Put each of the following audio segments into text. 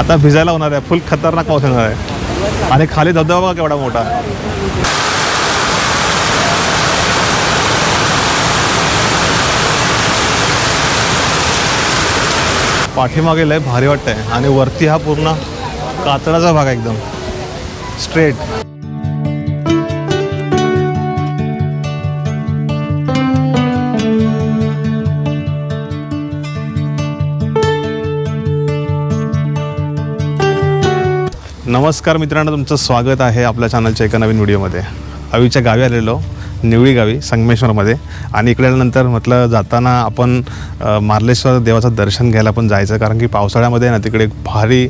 आता भिजायला होणार आहे. फुल खतरनाक पाऊस येणार आहे. आणि खाली धबधबा बघा केवढा मोठा. पाठीमागे लय भारी वाटतंय. आणि वरती हा पूर्ण कातळाचा भाग आहे एकदम. स्ट्रेट नमस्कार मित्रांनो तुमचं स्वागत आहे आपल्या चॅनलच्या एका नवीन व्हिडिओमध्ये. अवीच्या गावी आलेलो निवळी गावी संगमेश्वरमध्ये. आणि इकडल्यानंतर म्हटलं जाताना आपण मार्लेश्वर देवाचं दर्शन घ्यायला पण जायचं कारण की पावसाळ्यामध्ये ना तिकडे भारी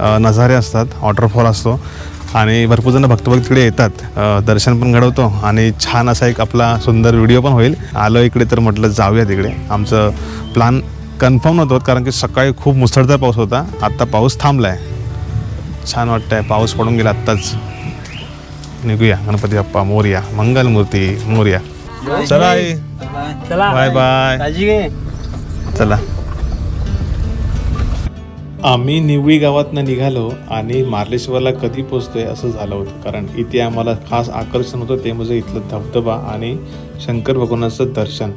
नजारे असतात वॉटरफॉल असतो. आणि भरपूर जण भक्तभक्त तिकडे येतात दर्शन पण घडवतो. आणि छान असा एक आपला सुंदर व्हिडिओ पण होईल. आलो इकडे तर म्हटलं जाऊया तिकडे. आमचं प्लॅन कन्फर्म नव्हतं कारण की सकाळी खूप मुसळधार पाऊस होता. आत्ता पाऊस थांबला आहे छान वाटतंय. पाऊस पडून गेला आत्ताच. निघूया. गणपती बाप्पा मोर्या. मंगलमूर्ती मोर्या. चला आई. चला. Bye bye. चला. आम्ही निवळी गावातनं निघालो आणि मार्लेश्वरला कधी पोचतोय असं झालं होतं. कारण इथे आम्हाला खास आकर्षण होतं ते म्हणजे इथलं धबधबा आणि शंकर भगवानाचं दर्शन.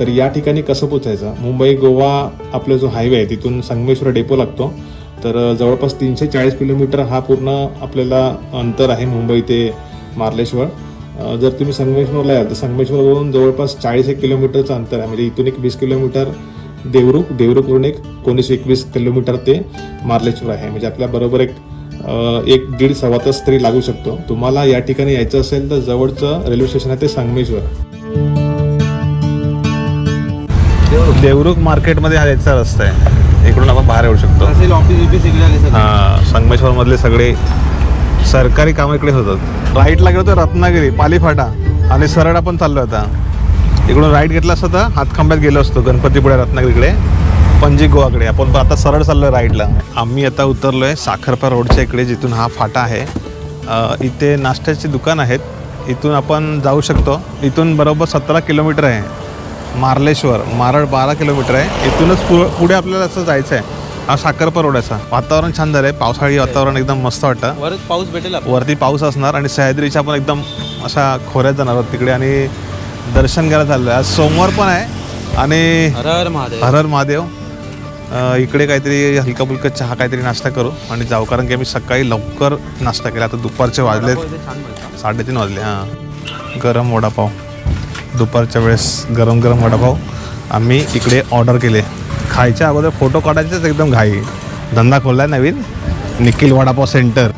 तर या ठिकाणी कसं पोचायचं? मुंबई गोवा आपला जो हायवे आहे तिथून संगमेश्वर डेपो लागतो. तर जवळपास तीनशे चाळीस किलोमीटर हा पूर्ण आपल्याला अंतर आहे मुंबई ते मार्लेश्वर. जर तुम्ही संगमेश्वरला याल तर संगमेश्वरवरून जवळपास चाळीस एक किलोमीटरचं अंतर आहे. म्हणजे इथून एक वीस किलोमीटर देवरुख देवरुखवरून एक एकोणीस एकवीस किलोमीटर ते मार्लेश्वर आहे. म्हणजे आपल्या बरोबर एक एक दीड सव्वा तास तरी लागू शकतो. तुम्हाला या ठिकाणी यायचं असेल तर जवळचं रेल्वे स्टेशन आहे ते संगमेश्वर. देवरुख मार्केटमध्ये हा यायचा रस्ता आहे. इकडून आपण बाहेर येऊ शकतो. हा संगमेश्वर मधले सगळे. सरकारी कामं इकडे होतात. राईटला गेलो तर रत्नागिरी पालीफाटा आणि सरळ आपण चाललो आता. इकडून राईट घेतला असतं तर हातखांब्यात गेलो असतो गणपतीपुळे रत्नागिरीकडे. पणजी गोवाकडे. आपण पण आता सरळ चाललोय राईटला. आम्ही आता उतरलोय साखरपा रोडच्या इकडे जिथून हा फाटा आहे. इथे नाश्त्याची दुकान आहेत. इथून आपण जाऊ शकतो. इथून बरोबर सतरा किलोमीटर आहे. मार्लेश्वर मारळ बारा किलोमीटर आहे. इथूनच पु पुढे आपल्याला असं जायचं आहे हा साखरपा रोड आहे असा वातावरण छान झालं आहे पावसाळी वातावरण एकदम मस्त वाटतं. पाऊस भेटेल. वरती पाऊस असणार आणि सह्याद्रीच्या पण एकदम अशा खोऱ्यात जाणार आहोत तिकडे. आणि दर्शन घ्यायला चाललं आहे आज सोमवार पण आहे. आणि हर हर महादेव. हर हर महादेव इकडे काहीतरी हलका फुलका चहा काहीतरी नाश्ता करू. आणि जाऊ कारण की आम्ही सकाळी लवकर नाश्ता केला. आता दुपारचे मिळतात. साडेतीन वाजले हां. गरम वडापाव. दुपारच्या वेळेस गरम गरम वडापाव आम्ही इकडे ऑर्डर केले. खायच्या अगोदर फोटो काढायचेच एकदम घाई. धंदा खोलला नवीन. निखिल वडापाव सेंटर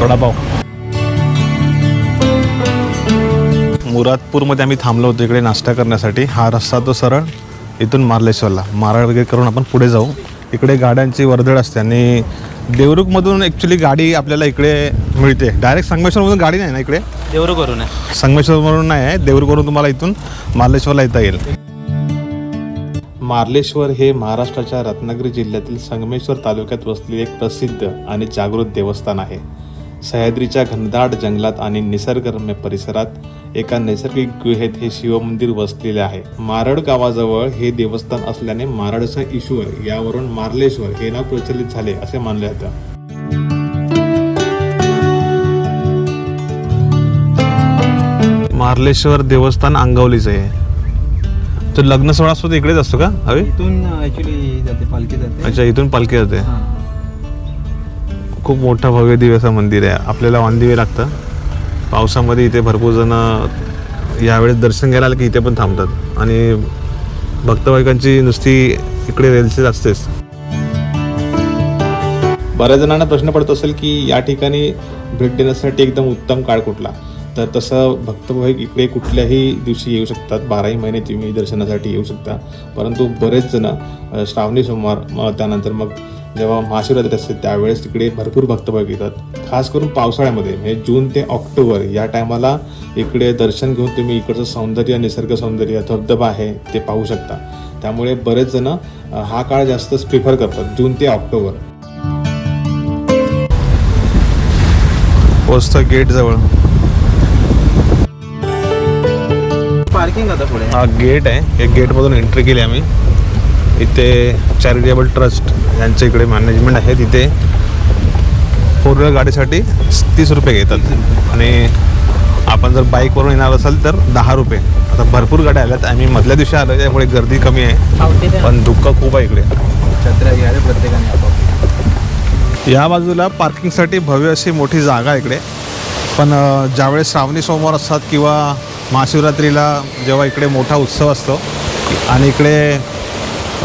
वडापाव. मुरादपूरमध्ये आम्ही थांबलो होतो इकडे नाश्ता करण्यासाठी. हा रस्ता तो सरळ इथून मार्लेश्वरला. मारळ वगैरे करून आपण पुढे जाऊ. इकडे गाड्यांची वर्दळ असते आणि देवरुखमधून ॲक्च्युली गाडी आपल्याला इकडे मिळते. डायरेक्ट संगमेश्वरमधून गाडी नाही ना इकडे? देवरू करून आहे. संगमेश्वरवरून नाही आहे. देवरुखवरून तुम्हाला इथून मार्लेश्वरला येता येईल. मार्लेश्वर हे महाराष्ट्राच्या रत्नागिरी जिल्ह्यातील संगमेश्वर तालुक्यात वसलेले एक प्रसिद्ध आणि जागृत देवस्थान आहे. सह्याद्रीच्या घनदाट जंगलात आणि निसर्गरम्य परिसरात एका नैसर्गिक गुहेत हे शिवमंदिर वसलेले आहे. मारड गावाजवळ हे देवस्थान असल्याने मारडचा ईश्वर यावरून मार्लेश्वर हे नाव प्रचलित झाले असे मानले जातं. मार्लेश्वर देवस्थान अंगावलीचं आहे. तर लग्न सोहळा असतो तो इकडेच असतो का हवे? इथून ऍक्च्युली जाते पालखी जाते. अच्छा इथून पालखी जाते. हा. खूप मोठं भव्य दिव्य असं मंदिर आहे. आपल्याला वांदिवे लागतं. पावसामध्ये इथे भरपूर जण यावेळेस दर्शन घ्यायला आले की इथे पण थांबतात. आणि भक्तभाविकांची नुसती इकडे रेल्सेच असतेच. बऱ्याच जणांना प्रश्न पडत असेल की या ठिकाणी भेट देण्यासाठी एकदम उत्तम काळ कुठला? तर तसं भक्तभाविक इकडे कुठल्याही दिवशी येऊ शकतात. बाराही महिने तुम्ही दर्शनासाठी येऊ शकता. परंतु बरेच जण श्रावणी सोमवार मग त्यानंतर मग जेव्हा महाशिवरात्री असते त्यावेळेस तिकडे भरपूर भक्तभाविक येतात. खास करून पावसाळ्यामध्ये म्हणजे जून ते ऑक्टोबर या टायमाला इकडे दर्शन घेऊन तुम्ही इकडचं सौंदर्य निसर्ग सौंदर्य धबधबा आहे ते पाहू शकता. त्यामुळे बरेच जण हा काळ जास्तच प्रिफर करतात जून ते ऑक्टोबर. पोचतं गेट जवळ. पार्किंग आता पुढे. हा गेट आहे या गेटमधून एंट्री केली आम्ही. इथे चॅरिटेबल ट्रस्ट यांच्या इकडे मॅनेजमेंट आहे. तिथे फोर व्हीलर गाडीसाठी तीस रुपये घेतात. आणि आपण जर बाईकवरून येणार असाल तर दहा रुपये. आता भरपूर गाड्या आल्यात. आम्ही मधल्या दिवशी आलो त्यामुळे गर्दी कमी आहे. पण धुक्का खूप आहे इकडे. प्रत्येकाने या बाजूला पार्किंगसाठी भव्य अशी मोठी जागा आहे इकडे. पण ज्यावेळेस श्रावणी सोमवार असतात किंवा महाशिवरात्रीला जेव्हा इकडे मोठा उत्सव असतो. आणि इकडे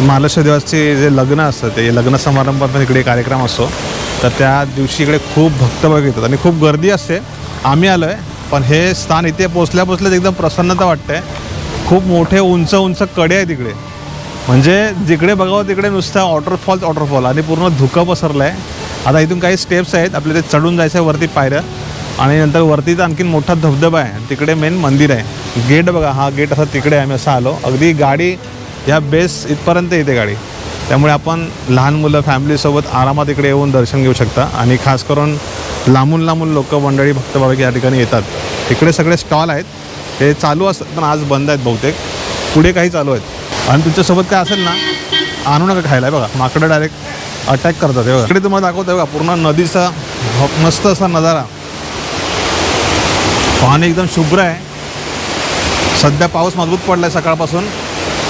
महालक्ष्मी देवाचे जे लग्न असतं ते लग्न समारंभात पण इकडे कार्यक्रम असतो. तर त्या दिवशी इकडे खूप भक्तभाग येतात आणि खूप गर्दी असते. आम्ही आलो आहे पण हे स्थान इथे पोचल्या पोचल्याच एकदम प्रसन्नता वाटते खूप मोठे उंच उंच कडे आहेत इकडे. म्हणजे जिकडे बघावं तिकडे नुसतं वॉटरफॉल वॉटरफॉल आणि पूर्ण धुकं पसरलं आहे आता इथून काही स्टेप्स आहेत आपल्या ते चढून जायचं आहे वरती पायऱ्या. आणि नंतर वरती तर आणखीन मोठा धबधबा आहे तिकडे मेन मंदिर आहे. गेट बघा हा गेट असा तिकडे आम्ही असं आलो. अगदी गाडी ह्या बेस इथपर्यंत येते गाडी. त्यामुळे आपण लहान मुलं फॅमिलीसोबत आरामात इकडे येऊन दर्शन घेऊ शकता. आणि खास करून लांबून लांबून लोक मंडळी भक्तभाविक या ठिकाणी येतात. इकडे सगळे स्टॉल आहेत. ते चालू असतात पण आज बंद आहेत बहुतेक. पुढे काही चालू आहेत. आणि तुमच्यासोबत काय असेल ना आणू नका खायला. बघा माकडं डायरेक्ट अटॅक करतात. हे बघा इकडे तुम्हाला दाखवतो. बघा पूर्ण नदीचा मस्त असा नजारा. पाणी एकदम शुभ्र आहे. सध्या पाऊस मजबूत पडला आहे सकाळपासून.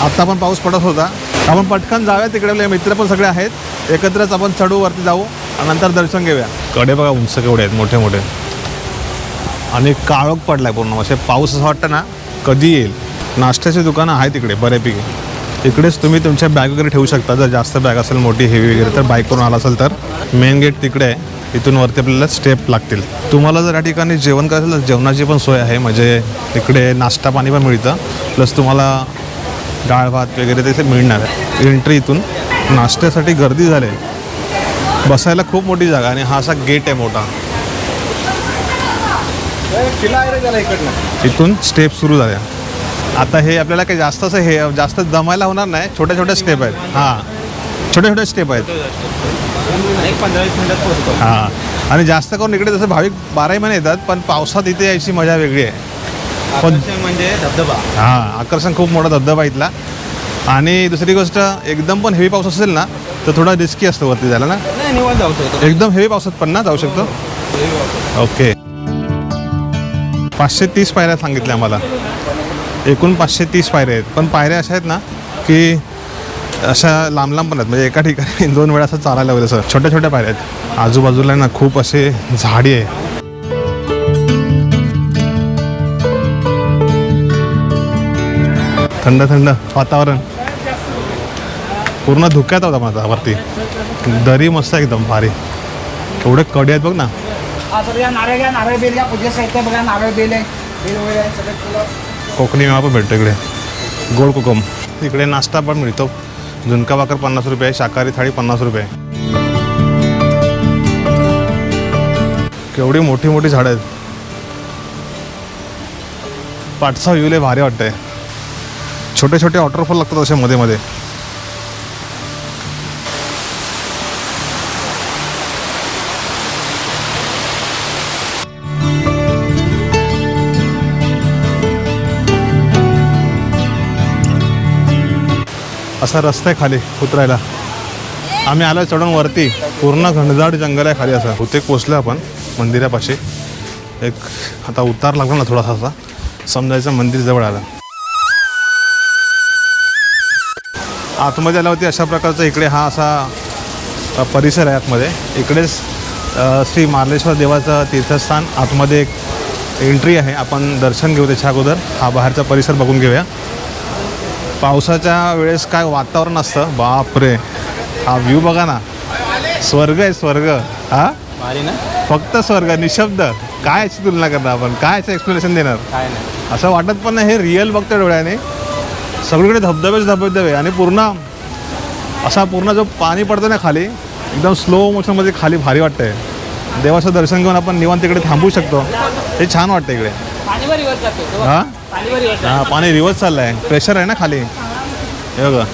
आत्ता पण पाऊस पडत होता. आपण पटकन जाऊया तिकडे आपले मित्र पण सगळे आहेत. एकत्रच आपण चढू वरती जाऊ आणि नंतर दर्शन घेऊया. कडे बघा उंच केवढे आहेत मोठे मोठे. आणि काळोख पडलाय पूर्ण. असे पाऊस असं वाटतं ना कधी येईल. नाश्त्याची दुकानं आहेत तिकडे बऱ्यापैकी. इकडेच तुम्ही तुमच्या बॅग वगैरे ठेवू शकता. जर जास्त बॅग असेल मोठी हेवी वगैरे तर बाईक करून आला असेल तर मेन गेट तिकडे आहे. इथून वरती आपल्याला स्टेप लागतील. तुम्हाला जर या ठिकाणी जेवण करायचं तर जेवणाची पण सोय आहे. म्हणजे तिकडे नाश्ता पाणी पण मिळतं. प्लस तुम्हाला डाळ भात वगैरे ते मिळणार आहे. एंट्री इथून नाश्त्यासाठी गर्दी झाली आहे. बसायला खूप मोठी जागा आणि हा असा गेट आहे मोठा. इथून स्टेप सुरू झाल्या. आता हे आपल्याला काही जास्त असं हे जास्त जमायला होणार नाही. छोट्या छोट्या स्टेप आहेत. हां. छोट्या छोट्या स्टेप आहेत. हां. आणि जास्त करून इकडे जसं भाविक बाराही महिने येतात पण पावसात इथे यायची मजा वेगळी आहे. पण- आकर्षण म्हणजे धबधबा. हां आकर्षण खूप मोठा धबधबा इथला. आणि दुसरी गोष्ट एकदम पण हेवी पाऊस असेल ना तर थोडा रिस्की असतो वरती जायला ना? नाही निवांत जाऊ शकतो. एकदम हेवी पावसात पण ना जाऊ शकतो? ओके पाचशे तीस पायऱ्या सांगितल्या आम्हाला एकूण पाचशे तीस पायऱ्या आहेत. पण पायऱ्या अशा आहेत ना की अशा लांब लांब पण आहेत. म्हणजे एका ठिकाणी दोन वेळा असं चालायला लागलं असं छोट्या छोट्या पायऱ्या आहेत. आजूबाजूला ना खूप असे झाडी आहे थंड थंड वातावरण. पूर्ण धुक्यात होता माझा वरती. दरी मस्त आहे एकदम भारी. एवढे कडे आहेत बघ ना. सर या नारळ घ्या नारळ बेल घ्या पूजे साहित्य बघा नारळ बेल आहे बेल वगैरे आहे सगळं फुलं कोकणी मेवा पण भेटतो इकडे. गोड कोकम. इकडे नाश्ता पण मिळतो. झुणका भाकर पन्नास रुपये शाकाहारी थाळी पन्नास रुपये. केवढी मोठी मोठी झाडं आहेत. व्ह्यू लय भारी वाटतंय. छोटे छोटे वॉटरफॉल लागतात असे मध्ये मध्ये. असा रस्ता आहे खाली उतरायला. आम्ही आलो चढून वरती पूर्ण घनदाट जंगल आहे खाली असं. होते पोचलं आपण मंदिरापाशी. एक आता उतार लागला ना थोडासा असा. समजायचं मंदिर जवळ आलं. आतमध्ये आल्यावरती अशा प्रकारचा इकडे हा असा परिसर आहे आतमध्ये. इकडेच श्री मार्लेश्वर देवाचं तीर्थस्थान आतमध्ये एक एंट्री आहे. आपण दर्शन घेऊ त्याच्या अगोदर. हा बाहेरचा परिसर बघून घेऊया. पावसाच्या वेळेस काय वातावरण असतं? बापरे. हा व्ह्यू बघा ना. स्वर्ग आहे स्वर्ग. हा? ना? फक्त स्वर्ग निशब्द. काय याची तुलना करणार आपण? काय याचं एक्सप्लेनेशन देणार? असं वाटत पण नाही. हे रिअल बघतो डोळ्याने. सगळीकडे धबधबेच धबधबे आणि पूर्ण असा पूर्ण जो पाणी पडतं ना खाली एकदम स्लो मोशनमध्ये खाली भारी वाटतंय. देवाचं दर्शन घेऊन आपण निवांत तिकडे थांबू शकतो. हे छान वाटतं इकडे. हा? हा पाणी रिवर्स चाललंय. प्रेशर आहे ना खाली. हे बघा.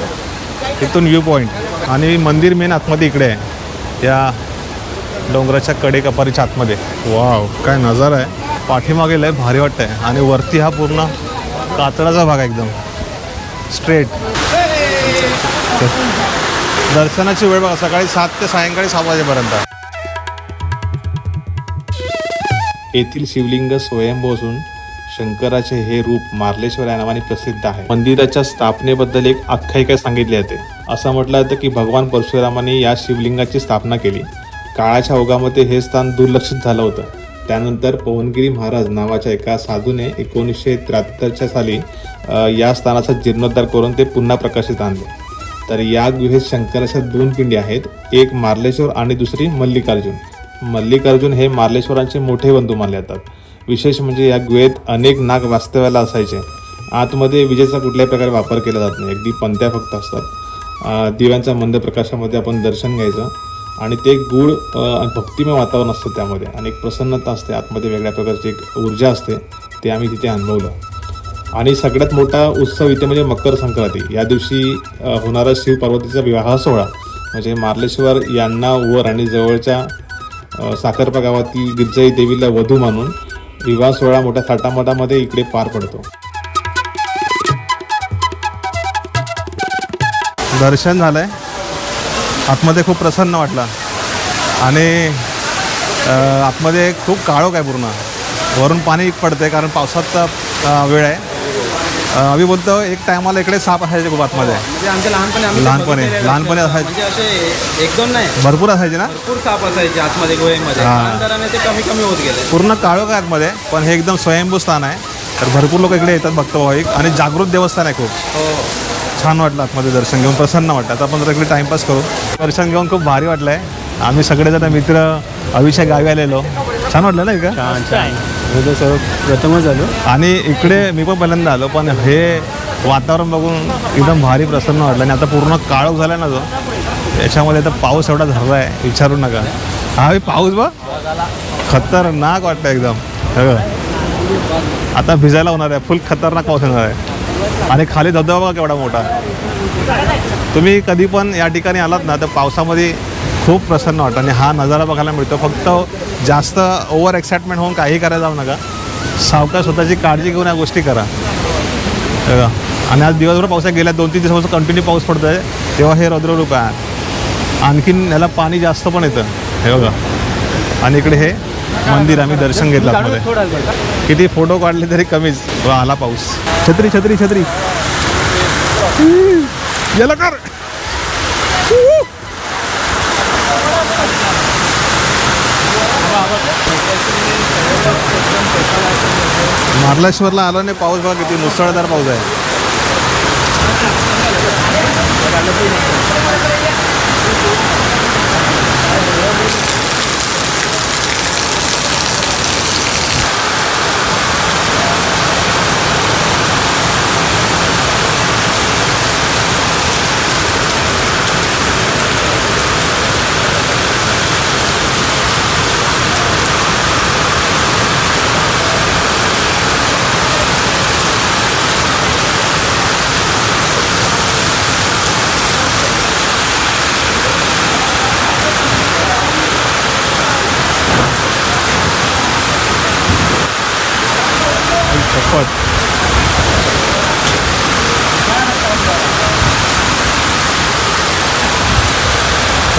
इथून व्ह्यू पॉईंट आणि मंदिर मेन आतमध्ये इकडे आहे. या डोंगराच्या कडे कपारीच्या आतमध्ये. वाव काय नजारा आहे. पाठीमागे लय भारी वाटतंय. आणि वरती हा पूर्ण कातळाचा भाग आहे एकदम. स्ट्रेट. दर्शनाची वेळ बघा सकाळी सात ते सायंकाळी सहा वाजेपर्यंत येथील शिवलिंग स्वयंभू असून शंकराचे हे रूप मार्लेश्वर या नावाने प्रसिद्ध आहे. मंदिराच्या स्थापनेबद्दल एक आख्यायिका सांगितली जाते. असं म्हटलं जातं की भगवान परशुरामाने या शिवलिंगाची स्थापना केली. काळाच्या ओघामध्ये हे स्थान दुर्लक्षित झालं होतं. त्यानंतर पवनगिरी महाराज नावाच्या एका साधूने एकोणीसशे त्र्याहत्तरच्या साली या स्थानाचा जीर्णोद्धार करून ते पुन्हा प्रकाशित आणले. तर या गुहेत शंकराच्या दोन पिंडी आहेत एक मार्लेश्वर आणि दुसरी मल्लिकार्जुन. मल्लिकार्जुन हे मार्लेश्वरांचे मोठे बंधू मानले जातात. विशेष म्हणजे या गुहेत अनेक नाग वास्तव्याला असायचे. आतमध्ये विजेचा कुठल्याही प्रकारे वापर केला जात नाही अगदी पंत्या फक्त असतात. दिव्यांच्या मंद प्रकाशामध्ये आपण दर्शन घ्यायचं. आणि ते एक गूढ भक्तिमय वातावरण असतं त्यामध्ये. आणि एक प्रसन्नता असते आतमध्ये वेगळ्या प्रकारची एक ऊर्जा असते ते आम्ही तिथे अनुभवलं. आणि सगळ्यात मोठा उत्सव इथे म्हणजे मकर संक्रांती. या दिवशी होणारा शिव पार्वतीचा विवाह सोहळा. म्हणजे मार्लेश्वर यांना वर आणि जवळच्या साखरपा गावातील गिरजाई देवीला वधू मानून विवाह सोहळा मोठ्या थाटामाटामध्ये इकडे पार पडतो. दर्शन झालंय. आतमध्ये खूप प्रसन्न वाटलं. आणि आतमध्ये खूप काळोख आहे पूर्ण. वरून पाणी पडते कारण पावसाचा वेळ आहे. आम्ही बोलतो एक टायमाला इकडे साप असायचे खूप आतमध्ये. म्हणजे लहानपणी लहानपणी-. असायचे. म्हणजे असे एक दोन नाही. भरपूर असायचे ना? भरपूर साप असायचे आतमध्ये हा. कालांतराने ते कमी कमी होत गेले. पूर्ण काळोख आहे आतमध्ये पण हे एकदम स्वयंभू स्थान आहे. तर भरपूर लोक इकडे येतात भक्तभाविक आणि जागृत देवस्थान आहे खूप. हो. छान वाटलं आतमध्ये दर्शन घेऊन. प्रसन्न वाटलं. आता आपण जरा इकडे टाइमपास करू. दर्शन घेऊन खूप भारी वाटलं आहे आम्ही सगळेजण मित्र अभिषेक गावी आलेलो. छान वाटलं ना का छान छान. सर्व प्रथमच आलो. आणि इकडे मी पण पहिल्यांदा आलो पण हे वातावरण बघून एकदम भारी प्रसन्न वाटलं. आणि आता पूर्ण काळोख झाला ना जो त्याच्यामध्ये आता पाऊस एवढा झाला आहे विचारू नका. हा हे पाऊस बघ. खतरनाक वाटतं एकदम. हे बघ. आता भिजायला होणार आहे. फुल खतरनाक पाऊस येणार आहे. आणि खाली धबधबा बघा केवढा मोठा. तुम्ही कधी पण या ठिकाणी आलात ना तर पावसामध्ये खूप प्रसन्न वाटतं. आणि हा नजारा बघायला मिळतो. फक्त जास्त ओव्हर एक्साइटमेंट होऊन काही करायला जाऊ नका. सावकाश स्वतःची काळजी घेऊन या गोष्टी करा. हे बघा. आणि आज दिवसभर पावसात गेल्या दोन तीन दिवसापासून कंटिन्यू पाऊस पडतो आहे तेव्हा हे रौद्ररूप आहे. आणखीन याला पाणी जास्त पण येतं. हे बघा. आणि इकडे हे मंदिर आम्ही दर्शन घेतलं आतमध्ये. किती फोटो काढले तरी कमीच. वा आला पाऊस. छत्री छत्री छत्री. याला कर. मार्लेश्वरला आलो नाही पाऊस बघा किती मुसळधार पाऊस आहे.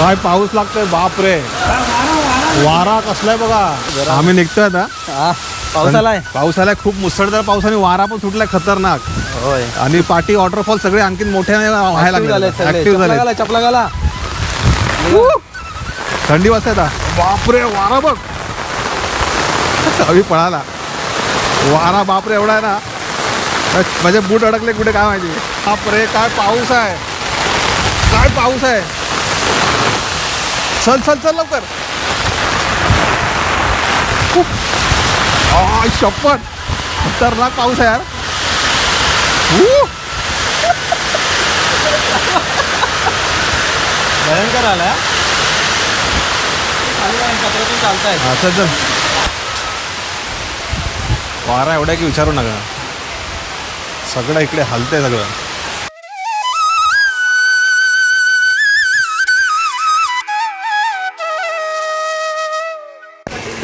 काय पाऊस लागतोय बाप रे वारा कसलाय बघा. आम्ही निघतोय आता. पाऊस आलाय? पाऊस आलाय खूप मुसळधार पाऊस आणि वारा पण सुटलाय खतरनाक. होय. आणि पाठी वॉटरफॉल सगळे आणखी मोठ्याने व्हायला लागले ऍक्टिव्ह झाले चपला गाला थंडी वाजते बापरे वारा बघ. आम्ही पळाला. वारा बापरे एवढा आहे ना. माझे बूट अडकले कुठे काय माहिती. बापरे काय पाऊस आहे. काय पाऊस आहे. चल चल चल लवकर. शपथ. खतरनाक पाऊस आहे यार! भयंकर पत्रातून चालताय हा चल चल. वारा एवढा की विचारू नका. सगळं इकडे हलतंय सगळं.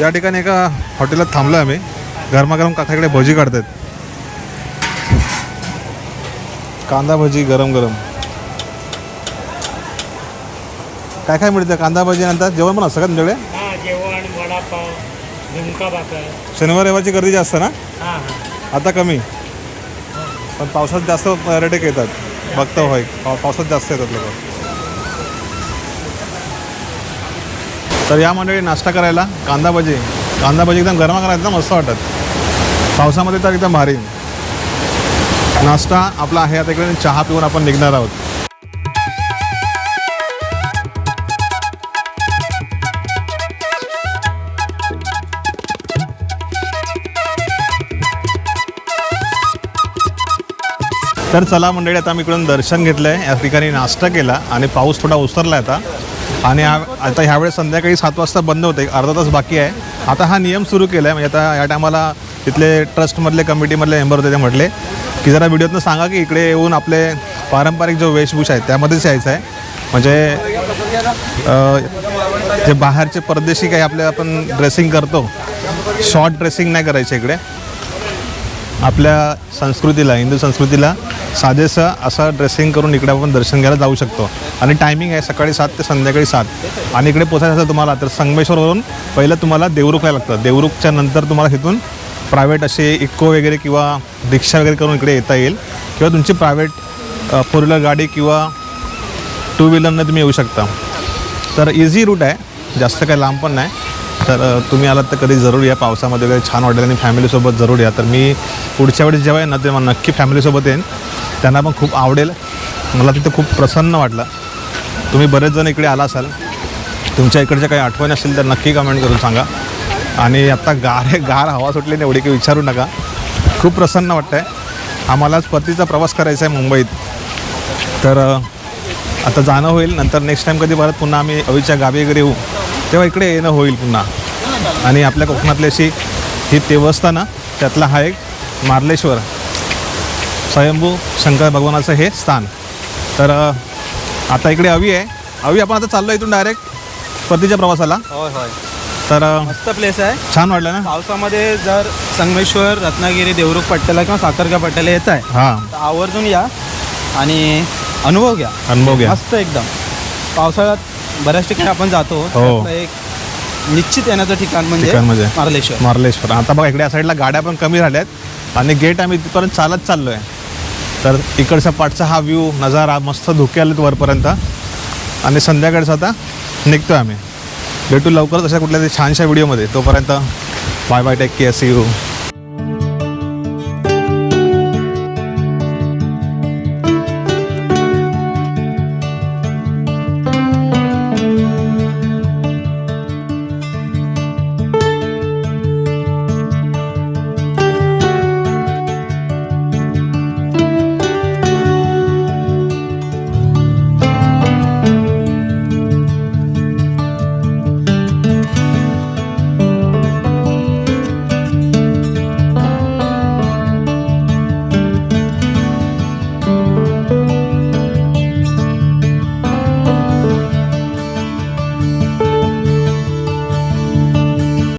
या ठिकाणी एका हॉटेलात थांबलो आम्ही. गरमागरम काकाकडे भजी काढतात कांदा भजी गरम गरम. काय काय मिळतं? कांदा भजी नंतर जेवण पण असतं का तुमच्याकडे? हा जेवण वडापाव शनिवार रविवारची गर्दी जास्त ना? हा हा. आता कमी. पण पावसात जास्त पर्यटक येतात बघतो होय. पाव पावसात जास्त येतात लोक. तर या मंडळी नाश्ता करायला कांदा भजी. कांदा भजी एकदम गरमा करायचा मस्त वाटत. पावसामध्ये तर एकदम भारी. नाश्ता आपला आहे आता इकडे चहा पिऊन आपण निघणार आहोत. तर चला मंडळी आता मी इकडून दर्शन घेतलं आहे या ठिकाणी नाश्ता केला आणि पाऊस थोडा ओसरला आहे आता. आणि आता ह्यावेळेस संध्याकाळी सात वाजता बंद होते अर्धा तास बाकी आहे. आता हा नियम सुरू केला आहे म्हणजे आता या टायमाला तिथले ट्रस्टमधले कमिटीमधले मेंबर होते ते म्हटले की जरा व्हिडिओतनं सांगा की इकडे येऊन आपले पारंपरिक जो वेशभूषा आहे त्यामध्येच यायचं आहे. म्हणजे जे बाहेरचे परदेशी काही आपले आपण ड्रेसिंग करतो शॉर्ट ड्रेसिंग नाही करायचे इकडे. आपल्या संस्कृतीला हिंदू संस्कृतीला साजेसं असं ड्रेसिंग करून इकडे आपण दर्शन घ्यायला जाऊ शकतो. आणि टायमिंग आहे सकाळी सात ते संध्याकाळी सात. आणि इकडे पोचायचं असेल तुम्हाला तर संगमेश्वरवरून पहिलं तुम्हाला देवरुखला लागतं. देवरुखच्या नंतर तुम्हाला तिथून प्रायव्हेट असे इको वगैरे किंवा रिक्षा वगैरे करून इकडे येता येईल. किंवा तुमची प्रायव्हेट फोर व्हीलर गाडी किंवा टू व्हीलरनं तुम्ही येऊ शकता. तर इझी रूट आहे. जास्त काही लांब पण नाही. तर तुम्ही आलात तर कधी जरूर या. पावसामध्ये वगैरे छान वाटेल आणि फॅमिलीसोबत जरूर या. तर मी पुढच्या वेळेस जेव्हा येईन ना तेव्हा नक्की फॅमिलीसोबत येईन. त्यांना पण खूप आवडेल. मला तिथे खूप प्रसन्न वाटलं. तुम्ही बरेच जण इकडे आला असाल. तुमच्या इकडच्या काही आठवणी असतील तर नक्की कमेंट करून सांगा. आणि आत्ता गार गार हवा सुटली नाही एवढी काही विचारू नका. खूप प्रसन्न वाटतं आहे आम्हालाच परतीचा प्रवास करायचा आहे मुंबईत. तर आता जाणं होईल. नंतर नेक्स्ट टाईम कधी परत पुन्हा आम्ही अवीच्या गावी वगैरे येऊ. तेव्हा इकडे येणं होईल पुन्हा. आणि आपल्या कोकणातली अशी ही देवस्थानं त्यातला हा एक मार्लेश्वर. स्वयंभू शंकर भगवानाचं हे स्थान. तर आता इकडे अवी आहे. अवी आपण आता चाललो इथून डायरेक्ट परतीच्या प्रवासाला. होय होय. तर मस्त प्लेस आहे. छान वाटलं ना? पावसामध्ये जर संगमेश्वर रत्नागिरी देवरुख पट्ट्याला किंवा साखरगा पट्ट्याला येत आहे हां. तर आवर्जून या आणि अनुभव घ्या. अनुभव घ्या. मस्त एकदम. पावसाळ्यात बऱ्याच ठिकाणी आपण जातो. हो. त्यातलं एक निश्चित येण्याचं ठिकाण म्हणजे ठिकाण म्हणजे? मार्लेश्वर. मार्लेश्वर. आता बघा इकडे या साईडला गाड्या पण कमी झाल्या आहेत आणि गेट आम्ही तिथपर्यंत चालत चाललो आहे तर इकडच्या पाठचा हा व्ह्यू नजारा मस्त धुके आलेत वरपर्यंत. आणि संध्याकाळचा आता निघतो आम्ही. भेटू लवकरच अशा कुठल्या तरी छानशा व्हिडिओमध्ये तोपर्यंत bye bye take care see you